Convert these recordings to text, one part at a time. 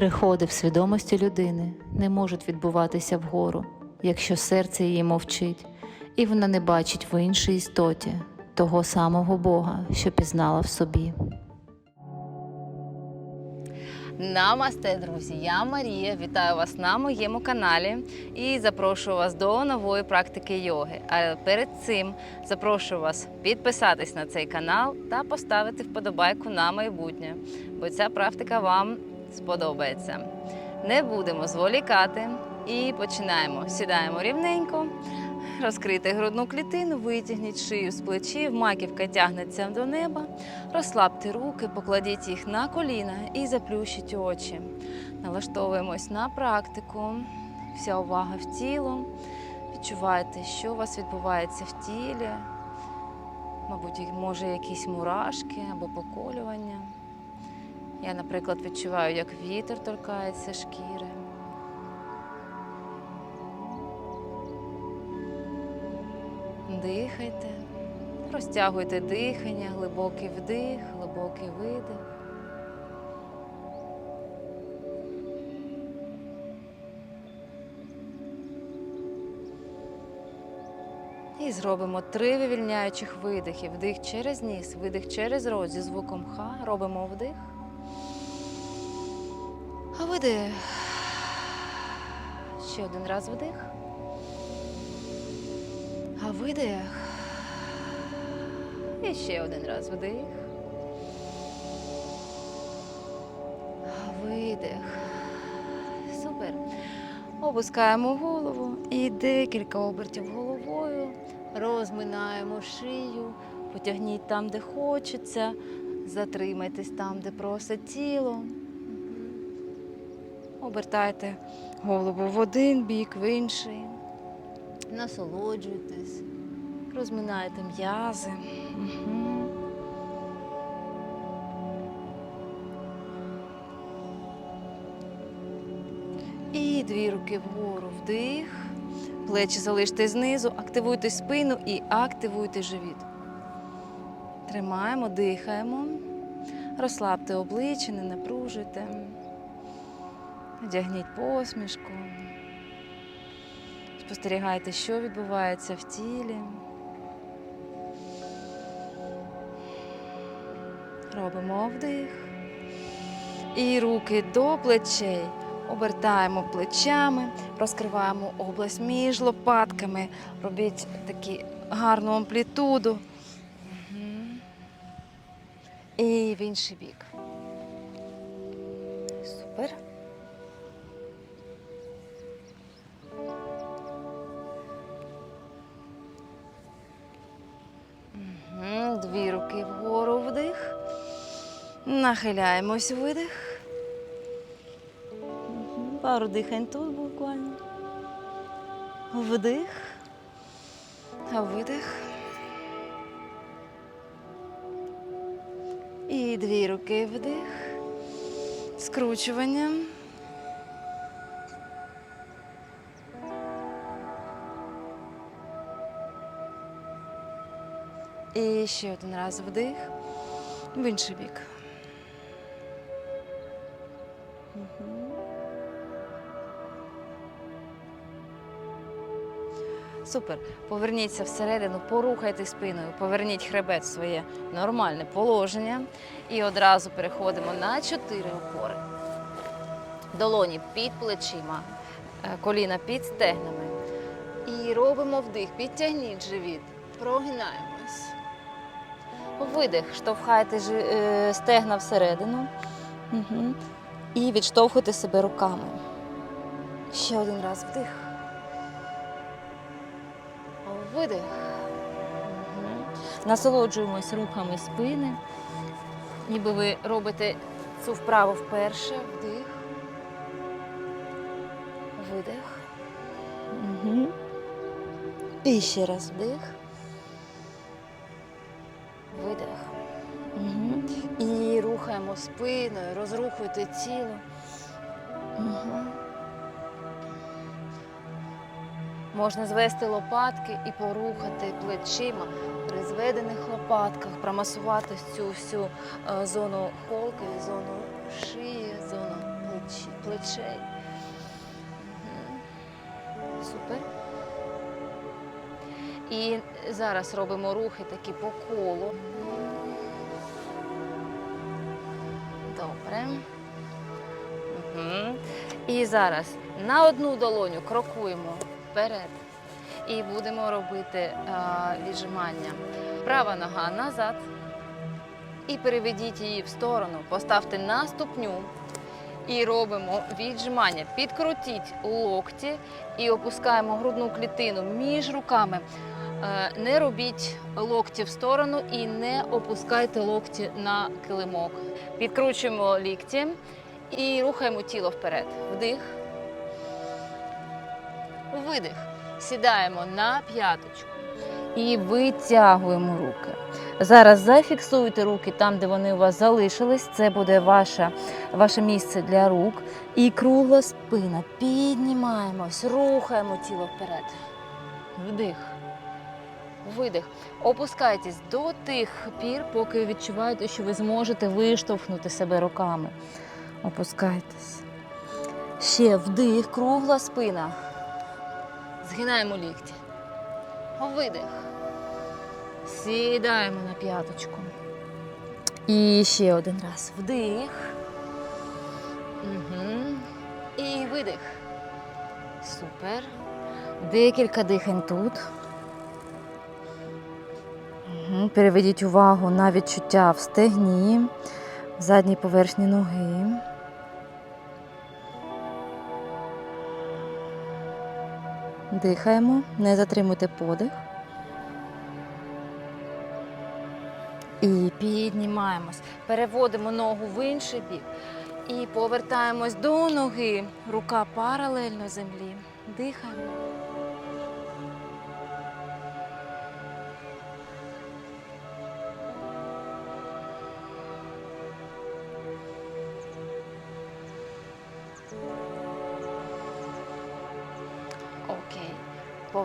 Переходи в свідомості людини не можуть відбуватися вгору, якщо серце її мовчить, і вона не бачить в іншій істоті того самого Бога, що пізнала в собі. Намасте, друзі! Я Марія. Вітаю вас на моєму каналі і запрошую вас до нової практики йоги. А перед цим запрошую вас підписатись на цей канал та поставити вподобайку на майбутнє, бо ця практика вам сподобається. Не будемо зволікати і починаємо. Сідаємо рівненько, розкрийте грудну клітину, витягніть шию з плечів, маківка тягнеться до неба. Розслабте руки, покладіть їх на коліна і заплющіть очі. Налаштовуємось на практику. Вся увага в тіло. Відчувайте, що у вас відбувається в тілі. Мабуть, може якісь мурашки або поколювання. Я, наприклад, відчуваю, як вітер торкається шкіри. Дихайте. Розтягуйте дихання, глибокий вдих, глибокий видих. І зробимо три вивільняючих видихи. Вдих через ніс, видих через рот зі звуком ха. Робимо вдих. Видих. Ще один раз вдих. А видих. І ще один раз вдих. Видих. Супер. Опускаємо голову і декілька обертів головою. Розминаємо шию, потягніть там, де хочеться. Затримайтесь там, де просить тіло. Обертайте голову в один бік, в інший. Насолоджуйтесь. Розминайте м'язи. І дві руки вгору вдих. Плечі залиште знизу, активуйте спину і активуйте живіт. Тримаємо, дихаємо. Розслабте обличчя, не напружуйте. Одягніть посмішку. Спостерігайте, що відбувається в тілі. Робимо вдих. І руки до плечей. Обертаємо плечами, розкриваємо область між лопатками. Робіть таку гарну амплітуду. І в інший бік. Супер. Дві руки вгору вдих. Нахиляємось видих. Пару дихань тут буквально. Вдих. Видих. І дві руки вдих. Скручування. І ще один раз вдих в інший бік. Супер. Поверніться всередину, порухайте спиною, поверніть хребет в своє нормальне положення. І одразу переходимо на чотири опори. Долоні під плечима, е, коліна під стегнами. І робимо вдих. Підтягніть живіт. Прогинаємось. Видих. Штовхайте е, стегна всередину. Угу. І відштовхуйте себе руками. Ще один раз вдих. Видих. Мгм. Насолоджуємось рухами спини. Ніби ви робите цю вправу вперше. Вдих. Видих. Угу. І ще раз вдих. Рухаємо спиною, розрухуйте тіло. Угу. Можна звести лопатки і порухати плечима при зведених лопатках, промасувати цю всю е, зону холки, зону шиї, зону плечі. плечей. Мгм. Супер. І зараз робимо рухи такі по колу. Добре. Угу. І зараз на одну долоню крокуємо вперед. І будемо робити а, віджимання. Права нога назад. І переведіть її в сторону. Поставте на ступню. І робимо віджимання. Підкрутіть локті і опускаємо грудну клітину між руками. Е, Не робіть локті в сторону і не опускайте локті на килимок. Підкручуємо лікті і рухаємо тіло вперед. Вдих. Видих. Сідаємо на п'яточку і витягуємо руки. Зараз зафіксуйте руки там, де вони у вас залишились. Це буде ваше, ваше місце для рук. І кругла спина. Піднімаємось, рухаємо тіло вперед. Вдих. Видих. Опускайтесь до тих пір, поки відчуваєте, що ви зможете виштовхнути себе руками. Опускайтесь. Ще вдих, кругла спина. Згинаємо лікті. Видих. Сідаємо на п'яточку. І ще один раз. Вдих. Угу. І видих. Супер. Декілька дихань тут. Переведіть увагу на відчуття в стегні, в задній поверхні ноги. Дихаємо, не затримуйте подих. І піднімаємось. Переводимо ногу в інший бік. І повертаємось до ноги. Рука паралельно землі. Дихаємо.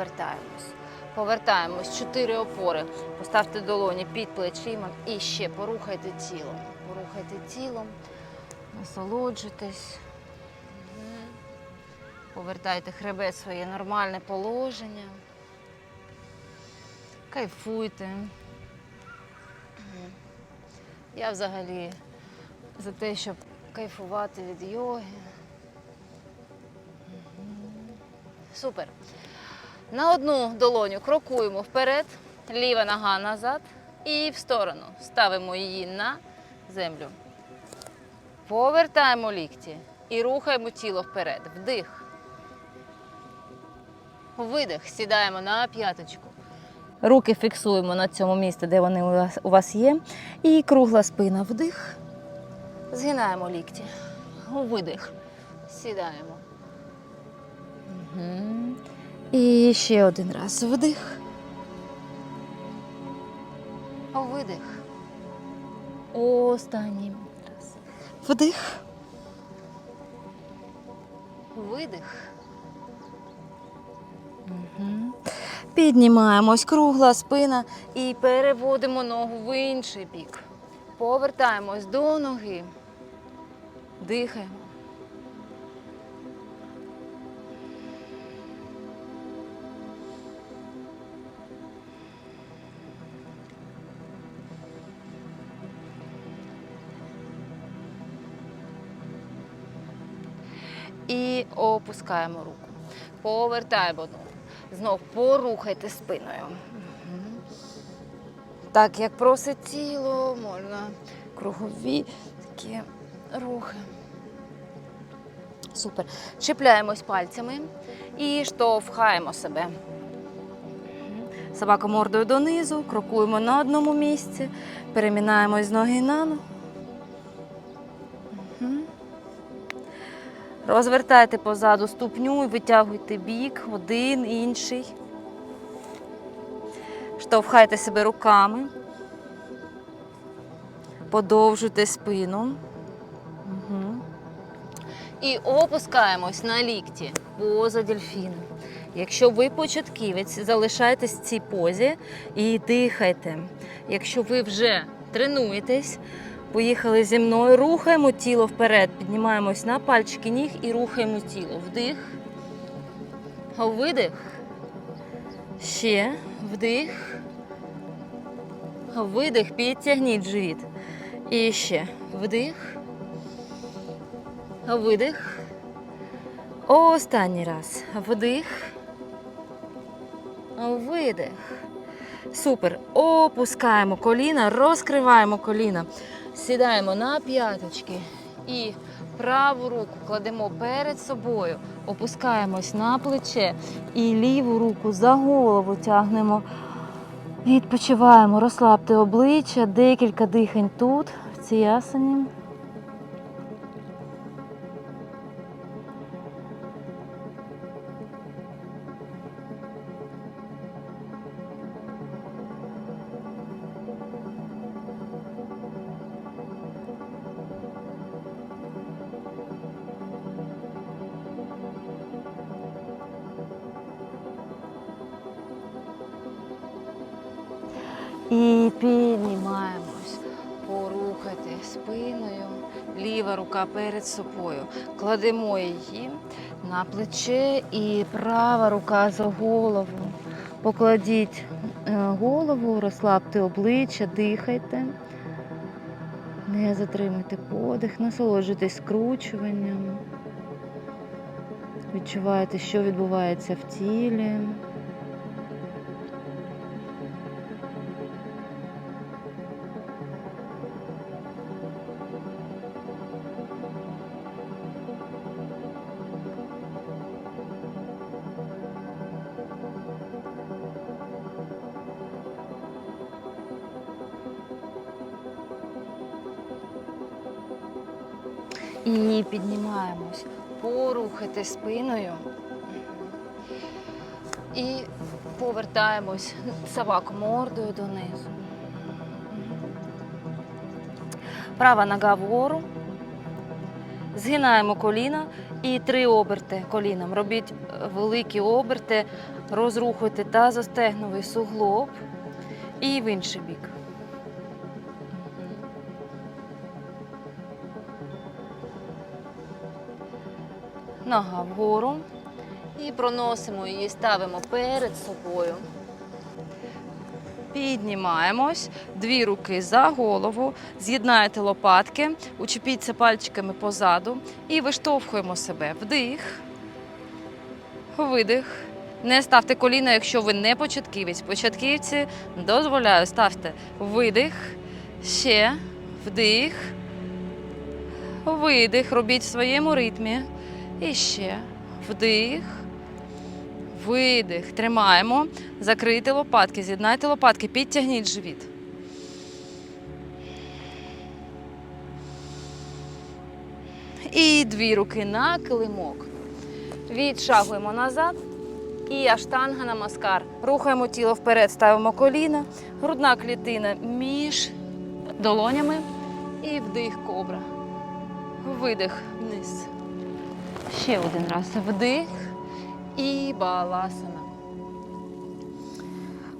Повертаємось. Повертаємось. Чотири опори. Поставте долоні під плечима і ще порухайте тілом. Порухайте тілом, насолоджуйтесь. Повертайте хребет своє нормальне положення. Кайфуйте. Я взагалі за те, щоб кайфувати від йоги. Супер. На одну долоню крокуємо вперед, ліва нога назад і в сторону. Ставимо її на землю. Повертаємо лікті і рухаємо тіло вперед. Вдих. Видих. Сідаємо на п'яточку. Руки фіксуємо на цьому місці, де вони у вас, є. І кругла спина. Вдих. Згинаємо лікті. Видих. Сідаємо. Угу. І ще один раз вдих. Видих. Останній раз. Вдих. Видих. Угу. Піднімаємось, кругла спина і переводимо ногу в інший бік. Повертаємось до ноги. Дихаємо. І опускаємо руку. Повертаємо ногу. Знов порухайте спиною. Так, як просить тіло, можна кругові такі рухи. Супер. Чіпляємось пальцями і штовхаємо себе. Собака мордою донизу, крокуємо на одному місці, перемінаємось з ноги на ногу. Розвертайте позаду ступню і витягуйте бік, один, інший. Штовхайте себе руками. Подовжуйте спину. Угу. І опускаємось на лікті поза дельфіном. Якщо ви початківець, залишайтесь в цій позі і дихайте. Якщо ви вже тренуєтесь, Поїхали зі мною, рухаємо тіло вперед, піднімаємось на пальчики ніг і рухаємо тіло. Вдих. Видих. Ще. Вдих. Видих. Підтягніть живіт. І ще. Вдих. Видих. Останній раз. Вдих. Видих. Супер. Опускаємо коліна, розкриваємо коліна. Сідаємо на п'яточки і праву руку кладемо перед собою, опускаємось на плече і ліву руку за голову тягнемо. Відпочиваємо, розслабте обличчя, декілька дихань тут, в цій асані. Рука перед собою. Кладемо її на плече і права рука за голову. Покладіть е, голову, розслабте обличчя, дихайте. Не затримуйте подих, насолоджуйтесь скручуванням. Відчуваєте, що відбувається в тілі. Піднімаємось, порухати спиною. І повертаємось собаку мордою донизу. Права нога вгору. Згинаємо коліна і три оберти коліном. Робіть е, великі оберти, розрухуйте тазостегновий суглоб і в інший бік. Нога вгору. І проносимо її, ставимо перед собою. Піднімаємось, дві руки за голову, з'єднаєте лопатки, учепіться пальчиками позаду і виштовхуємо себе. Вдих, видих. Не ставте коліна, якщо ви не початківець. Початківці дозволяю, ставте видих, ще вдих, видих. Робіть в своєму ритмі. І ще вдих. Видих. Тримаємо. Закрийте лопатки, з'єднайте лопатки, підтягніть живіт. І дві руки на килимок. Відшагуємо назад. І аштанга на маскар. Рухаємо тіло вперед, ставимо коліна, грудна клітина між долонями. І вдих кобра. Видих вниз. Ще один раз. Вдих і баласана.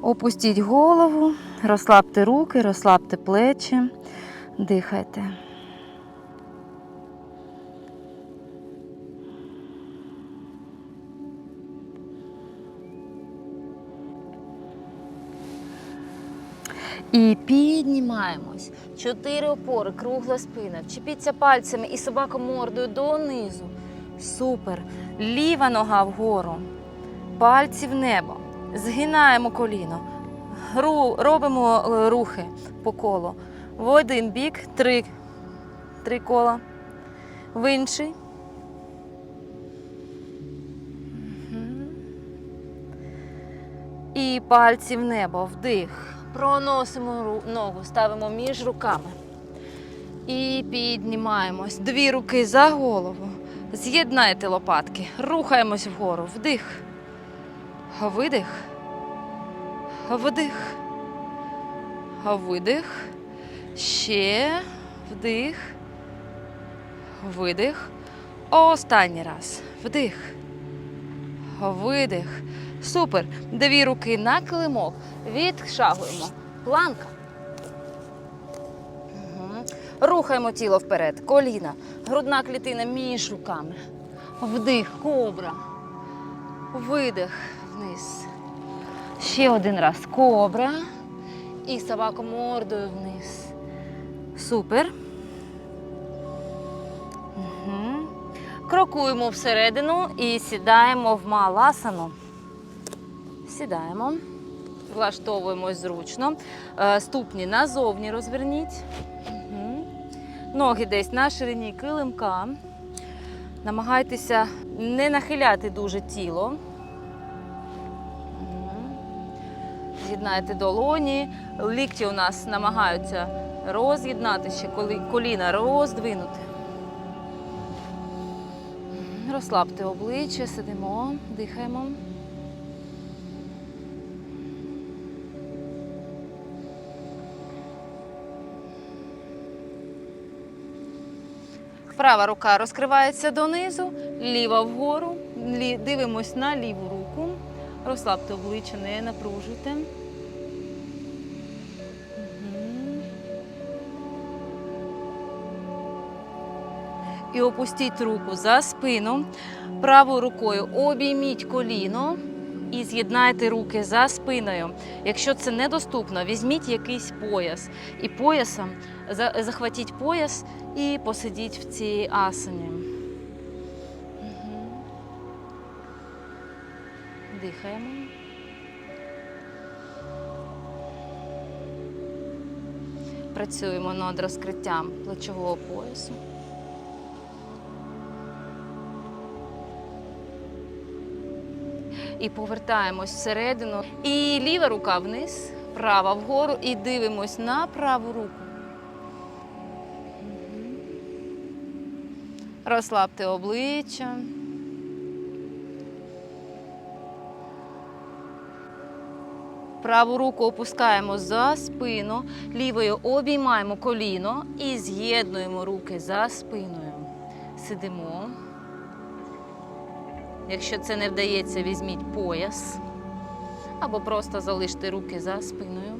Опустіть голову, розслабте руки, розслабте плечі, дихайте. І піднімаємось. Чотири опори, кругла спина. Вчепіться пальцями і собака мордою донизу. Супер. Ліва нога вгору. Пальці в небо. Згинаємо коліно. Ру, робимо е, рухи по колу. В один бік три, три кола. В інший. І пальці в небо. Вдих. Проносимо ногу, ставимо між руками. І піднімаємось. Дві руки за голову. З'єднайте лопатки. Рухаємось вгору. Вдих. Видих. Вдих. Видих. Ще. Вдих. Видих. Останній раз. Вдих. Видих. Супер. Дві руки на килимок. Відшагуємо. Планка. Рухаємо тіло вперед. Коліна. Грудна клітина між руками. Вдих, кобра. Видих вниз. Ще один раз. Кобра. І собаку мордою вниз. Супер. Угу. Крокуємо всередину і сідаємо в маласану. Сідаємо. Влаштовуємось зручно. Е, Ступні назовні розверніть. Ноги десь на ширині килимка. Намагайтеся не нахиляти дуже тіло. З'єднайте долоні. Лікті у нас намагаються роз'єднати ще, коліна роздвинути. Розслабте обличчя, сидимо, дихаємо. Права рука розкривається донизу, ліва вгору. Дивимось на ліву руку. Розслабте обличчя, не напружуйте. І опустіть руку за спину. Правою рукою обійміть коліно і з'єднайте руки за спиною. Якщо це недоступно, візьміть якийсь пояс. І поясом за- захватіть пояс і посидіть в цій асані. Дихаємо. Працюємо над розкриттям плечового поясу. І повертаємось всередину. І ліва рука вниз, права вгору, і дивимось на праву руку. Розслабте обличчя. Праву руку опускаємо за спину, лівою обіймаємо коліно і з'єднуємо руки за спиною. Сидимо. Якщо це не вдається, візьміть пояс або просто залиште руки за спиною.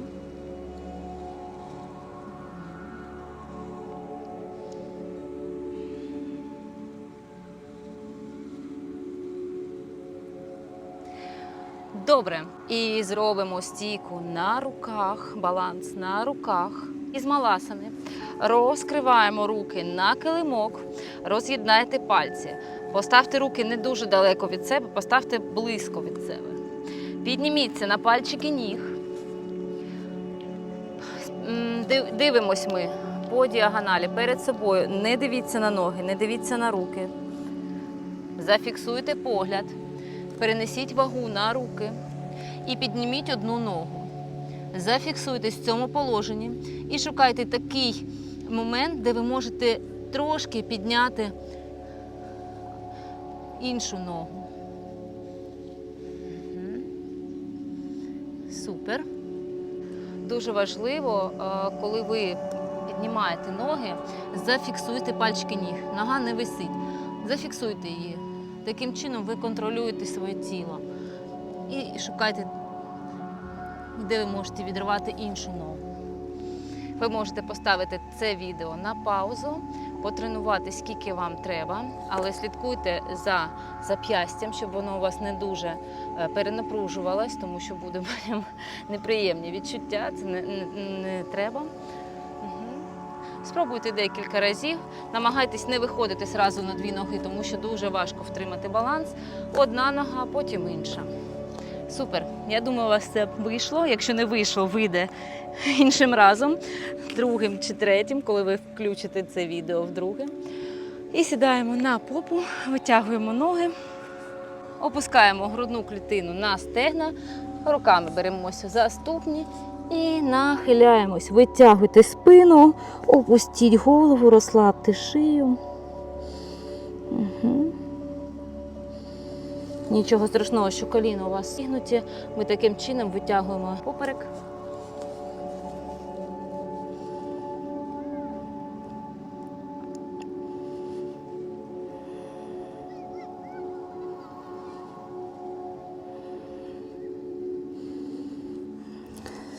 Добре. І зробимо стійку на руках, баланс на руках. Із маласани. Розкриваємо руки на килимок, роз'єднайте пальці. Поставте руки не дуже далеко від себе, поставте близько від себе. Підніміться на пальчики ніг. Дивимось ми по діагоналі перед собою. Не дивіться на ноги, не дивіться на руки. Зафіксуйте погляд, перенесіть вагу на руки і підніміть одну ногу. Зафіксуйтесь в цьому положенні і шукайте такий момент, де ви можете трошки підняти іншу ногу. Супер. Дуже важливо, е, коли ви піднімаєте ноги, зафіксуйте пальчики ніг. Нога не висить. Зафіксуйте її. Таким чином ви контролюєте своє тіло. І шукайте, де ви можете відривати іншу ногу. Ви можете поставити це відео на паузу, потренувати скільки вам треба, але слідкуйте за зап'ястям, щоб воно у вас не дуже е, перенапружувалось, тому що буде неприємні відчуття. Це не, не, не треба. Спробуйте декілька разів. Намагайтесь не виходити зразу на дві ноги, тому що дуже важко втримати баланс. Одна нога, потім інша. Супер. Я думаю, у вас це вийшло. Якщо не вийшло, вийде іншим разом, другим чи третім, коли ви включите це відео вдруге. І сідаємо на попу, витягуємо ноги, опускаємо грудну клітину на стегна, руками беремося за ступні і нахиляємось. Витягуйте спину, опустіть голову, розслабте шию. Угу. Нічого страшного, що коліна у вас сігнуті. Ми таким чином витягуємо поперек.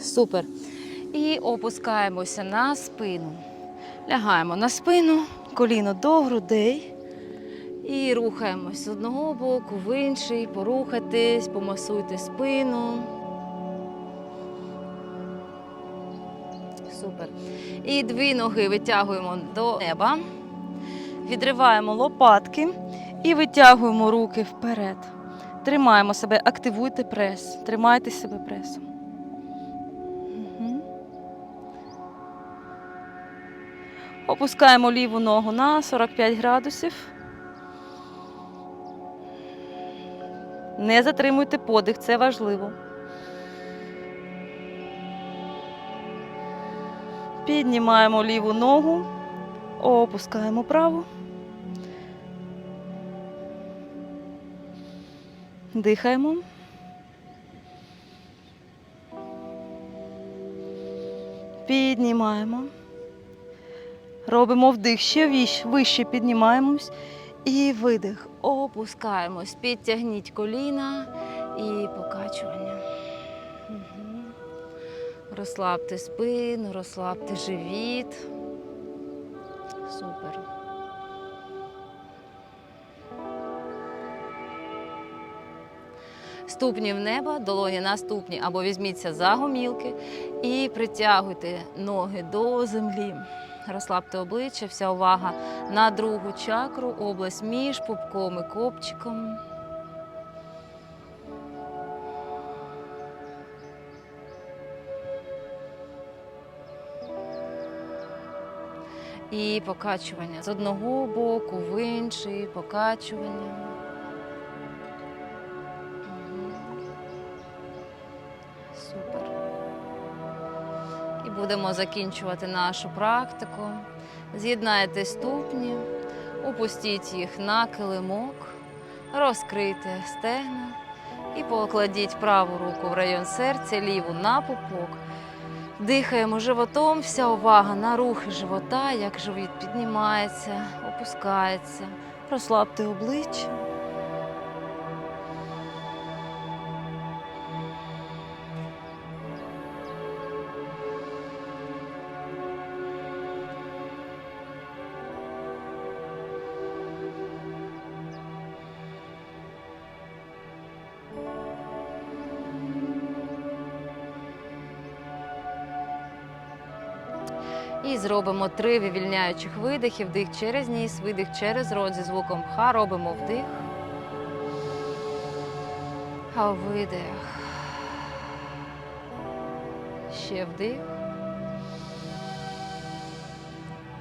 Супер. І опускаємося на спину. Лягаємо на спину, коліно до грудей. І рухаємось з одного боку в інший, порухатись, помасуйте спину. Супер. І дві ноги витягуємо до неба, відриваємо лопатки і витягуємо руки вперед. Тримаємо себе, активуйте прес, тримайте себе пресом. Опускаємо ліву ногу на 45 градусів. Не затримуйте подих, це важливо. Піднімаємо ліву ногу, опускаємо праву. Дихаємо. Піднімаємо. Робимо вдих ще вище піднімаємось. І видих. Опускаємось. Підтягніть коліна і покачування. Мгм. Розслабте спину, розслабте живіт. Супер. Ступні в небо, долоні на ступні або візьміться за гомілки і притягуйте ноги до землі. Розслабте обличчя, вся увага на другу чакру, область між пупком і копчиком. І покачування з одного боку в інший, покачування. Будемо закінчувати нашу практику. З'єднайте ступні, опустіть їх на килимок, розкрийте стегна і покладіть праву руку в район серця, ліву на пупок. Дихаємо животом, вся увага на рухи живота, як живіт піднімається, опускається. Розслабте обличчя. І зробимо три вивільняючих видихи. Вдих через ніс, видих через рот зі звуком ха. Робимо вдих. А видих. Ще вдих.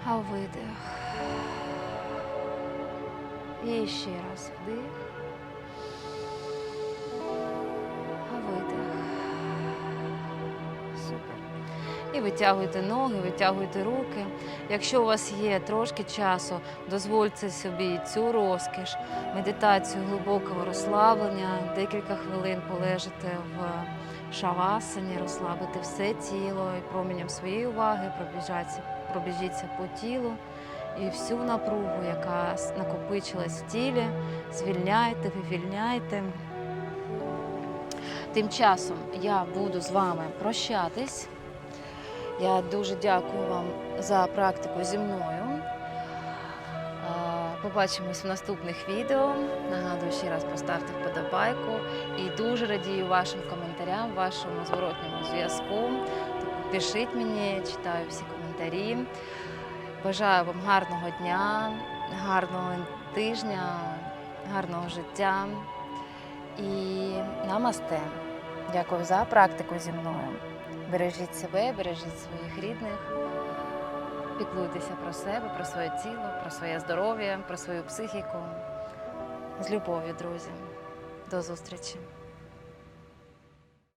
А видих. І ще раз вдих. Витягуйте ноги, витягуйте руки. Якщо у вас є трошки часу, дозвольте собі цю розкіш, медитацію глибокого розслаблення, декілька хвилин полежите в шавасані, розслабите все тіло і променем своєї уваги пробіжаться, пробіжіться по тілу і всю напругу, яка накопичилась в тілі, звільняйте, вивільняйте. Тим часом я буду з вами прощатись. Я дуже дякую вам за практику зі мною. Побачимось в наступних відео. Нагадую ще раз поставте вподобайку і дуже радію вашим коментарям, вашому зворотньому зв'язку. Пишіть мені, читаю всі коментарі. Бажаю вам гарного дня, гарного тижня, гарного життя і намасте. Дякую за практику зі мною. Бережіть себе, бережіть своїх рідних, піклуйтеся про себе, про своє тіло, про своє здоров'я, про свою психіку. З любов'ю, друзі. До зустрічі!